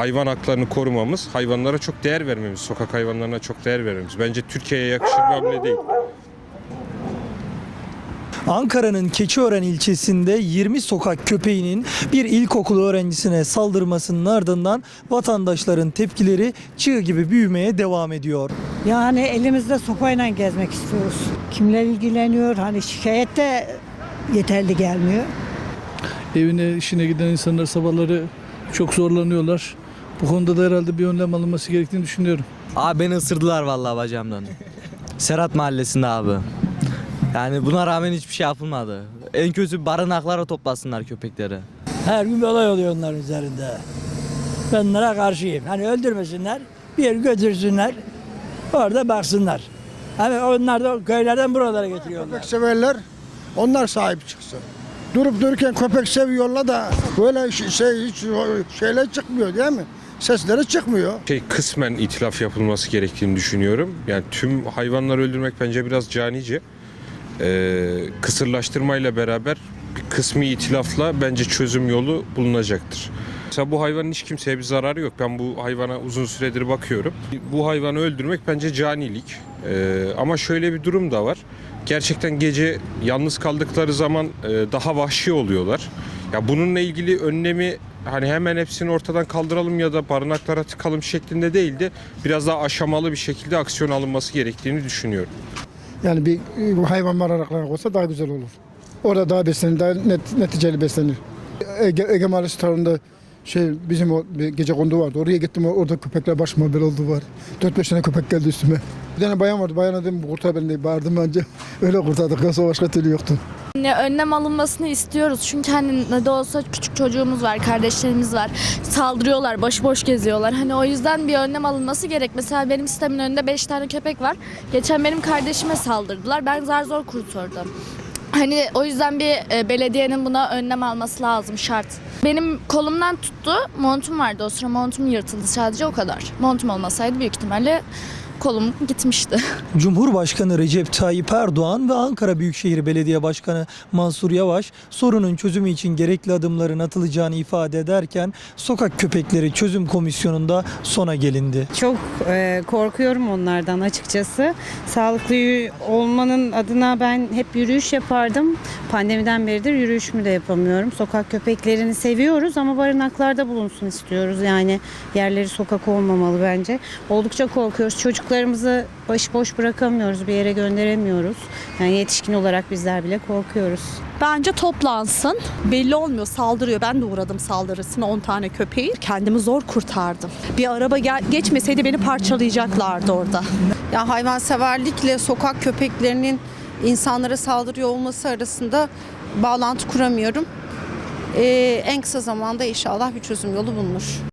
hayvan haklarını korumamız, hayvanlara çok değer vermemiz, sokak hayvanlarına çok değer vermemiz. Bence Türkiye'ye yakışır bir hamle değil. Ankara'nın Keçiören ilçesinde 20 sokak köpeğinin bir ilkokul öğrencisine saldırmasının ardından vatandaşların tepkileri çığ gibi büyümeye devam ediyor. Yani elimizde sopayla gezmek istiyoruz. Kimler ilgileniyor? Hani şikayet de yeterli gelmiyor. evine işine giden insanlar sabahları çok zorlanıyorlar. Bu konuda da herhalde bir önlem alınması gerektiğini düşünüyorum. Abi beni ısırdılar vallahi bacağımdan. Serhat mahallesinde abi. Yani buna rağmen hiçbir şey yapılmadı. En kötü barınaklara toplasınlar köpekleri. Her gün bir olay oluyor onların üzerinde. Ben onlara karşıyım. Hani öldürmesinler, bir yere götürsünler, orada baksınlar. Hani onlar da köylerden buralara getiriyorlar. Köpek severler, onlar sahip çıksın. Durup dururken köpek seviyorlar da böyle şey hiç şeyler çıkmıyor değil mi? Sesleri çıkmıyor. Şey kısmen itilaf yapılması gerektiğini düşünüyorum. Yani tüm hayvanları öldürmek bence biraz canice. Ee, kısırlaştırmayla beraber bir kısmi itilafla bence çözüm yolu bulunacaktır. Mesela bu hayvanın hiç kimseye bir zararı yok. Ben bu hayvana uzun süredir bakıyorum. Bu hayvanı öldürmek bence canilik. Ee, ama şöyle bir durum da var. Gerçekten gece yalnız kaldıkları zaman e, daha vahşi oluyorlar. Ya bununla ilgili önlemi hani hemen hepsini ortadan kaldıralım ya da barınaklara tıkalım şeklinde değil de biraz daha aşamalı bir şekilde aksiyon alınması gerektiğini düşünüyorum. Yani bir e, hayvan barınaklarına olsa daha güzel olur. Orada daha beslenir, daha net, neticeli beslenir. Ege, Ege Mahallesi tarafında şey bizim o bir gece kondu vardı. Oraya gittim orada köpekler başıma bir oldu var. 4-5 tane köpek geldi üstüme. Bir tane bayan vardı. Bayana dedim kurtar beni diye bağırdım bence. Öyle kurtardık. Yoksa başka türlü yoktu. Ne önlem alınmasını istiyoruz. Çünkü hani ne de olsa küçük çocuğumuz var, kardeşlerimiz var. Saldırıyorlar, başıboş geziyorlar. Hani o yüzden bir önlem alınması gerek. Mesela benim sitemin önünde 5 tane köpek var. Geçen benim kardeşime saldırdılar. Ben zar zor kurtuldum. Hani o yüzden bir e, belediyenin buna önlem alması lazım şart. Benim kolumdan tuttu. Montum vardı o sıra. Montum yırtıldı sadece o kadar. Montum olmasaydı büyük ihtimalle kolum gitmişti. Cumhurbaşkanı Recep Tayyip Erdoğan ve Ankara Büyükşehir Belediye Başkanı Mansur Yavaş sorunun çözümü için gerekli adımların atılacağını ifade ederken sokak köpekleri çözüm komisyonunda sona gelindi. Çok e, korkuyorum onlardan açıkçası. Sağlıklı olmanın adına ben hep yürüyüş yapardım. Pandemiden beridir yürüyüşümü de yapamıyorum. Sokak köpeklerini seviyoruz ama barınaklarda bulunsun istiyoruz. Yani yerleri sokak olmamalı bence. Oldukça korkuyoruz. Çocuklarımızı başıboş bırakamıyoruz, bir yere gönderemiyoruz. Yani yetişkin olarak bizler bile korkuyoruz. Bence toplansın. Belli olmuyor saldırıyor. Ben de uğradım saldırısına 10 tane köpeği. Kendimi zor kurtardım. Bir araba gel- geçmeseydi beni parçalayacaklardı orada. Ya hayvanseverlikle sokak köpeklerinin insanlara saldırıyor olması arasında bağlantı kuramıyorum. Ee, en kısa zamanda inşallah bir çözüm yolu bulunur.